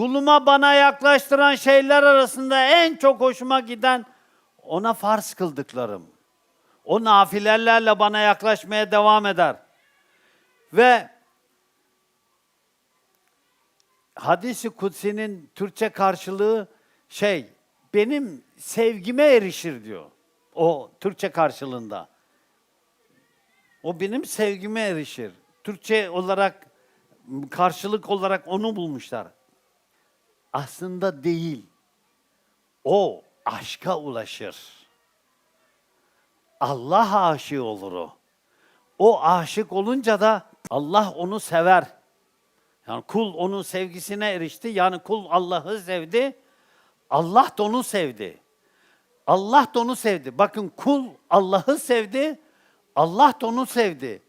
Kuluma bana yaklaştıran şeyler arasında en çok hoşuma giden ona farz kıldıklarım. O nafilelerle bana yaklaşmaya devam eder. Ve hadisi kutsinin Türkçe karşılığı şey, benim sevgime erişir diyor. O Türkçe karşılığında. O benim sevgime erişir. Türkçe olarak karşılık olarak onu bulmuşlar. Aslında değil. O aşka ulaşır. Allah aşığı olur o. O aşık olunca da Allah onu sever. Yani kul onun sevgisine erişti. Yani kul Allah'ı sevdi. Allah da onu sevdi. Allah da onu sevdi. Bakın kul Allah'ı sevdi. Allah da onu sevdi.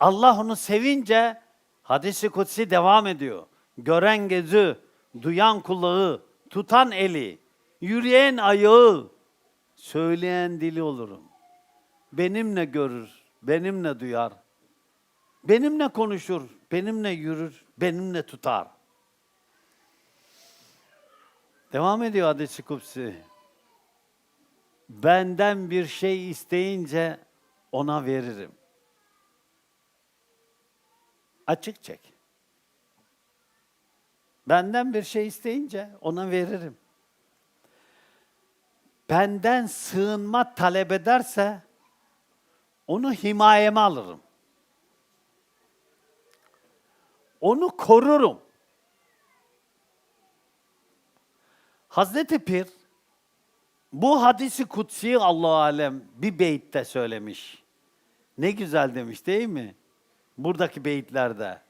Allah onu sevince hadisi kutsi devam ediyor. Gören gözü, duyan kulağı, tutan eli, yürüyen ayağı, söyleyen dili olurum. Benimle görür, benimle duyar. Benimle konuşur, benimle yürür, benimle tutar. Devam ediyor hadisi kutsi. Benden bir şey isteyince ona veririm. Açık çek. Benden bir şey isteyince ona veririm. Benden sığınma talep ederse onu himayeme alırım. Onu korurum. Hazreti Pir bu hadisi kutsi Allah alem bir beyitte söylemiş. Ne güzel demiş değil mi? Buradaki beyitlerde.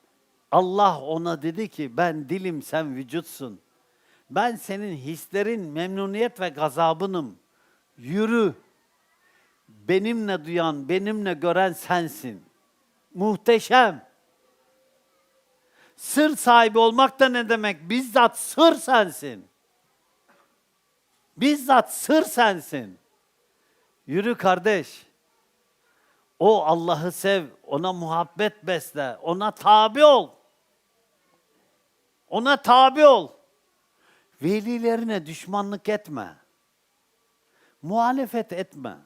Allah ona dedi ki ben dilim sen vücutsun. Ben senin hislerin memnuniyet ve gazabınım. Yürü. Benimle duyan, benimle gören sensin. Muhteşem. Sır sahibi olmak da ne demek? Bizzat sır sensin. Bizzat sır sensin. Yürü kardeş. O Allah'ı sev, ona muhabbet besle, ona tabi ol. Ona tabi ol. Velilerine düşmanlık etme. Muhalefet etme.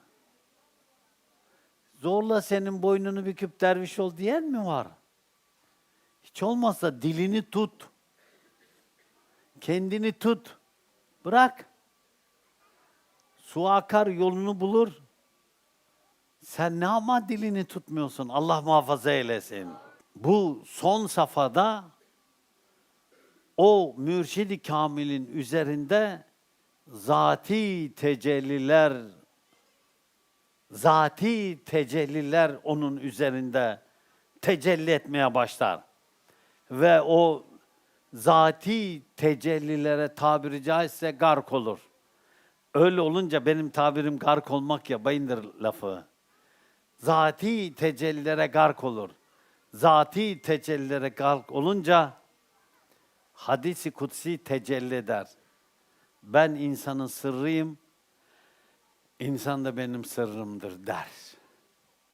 Zorla senin boynunu büküp derviş ol diyen mi var? Hiç olmazsa dilini tut. Kendini tut. Bırak. Su akar yolunu bulur. Sen ne ama dilini tutmuyorsun? Allah muhafaza eylesin. Bu son safhada o mürşidi kamilin üzerinde zati tecelliler zati tecelliler onun üzerinde tecelli etmeye başlar. Ve o zati tecellilere tabiri caizse gark olur. Öyle olunca benim tabirim gark olmak ya bayındır lafı. Zati tecellilere gark olur. Zati tecellilere gark olunca hadisi kutsi tecelli eder. Ben insanın sırrıyım, insan da benim sırrımdır der.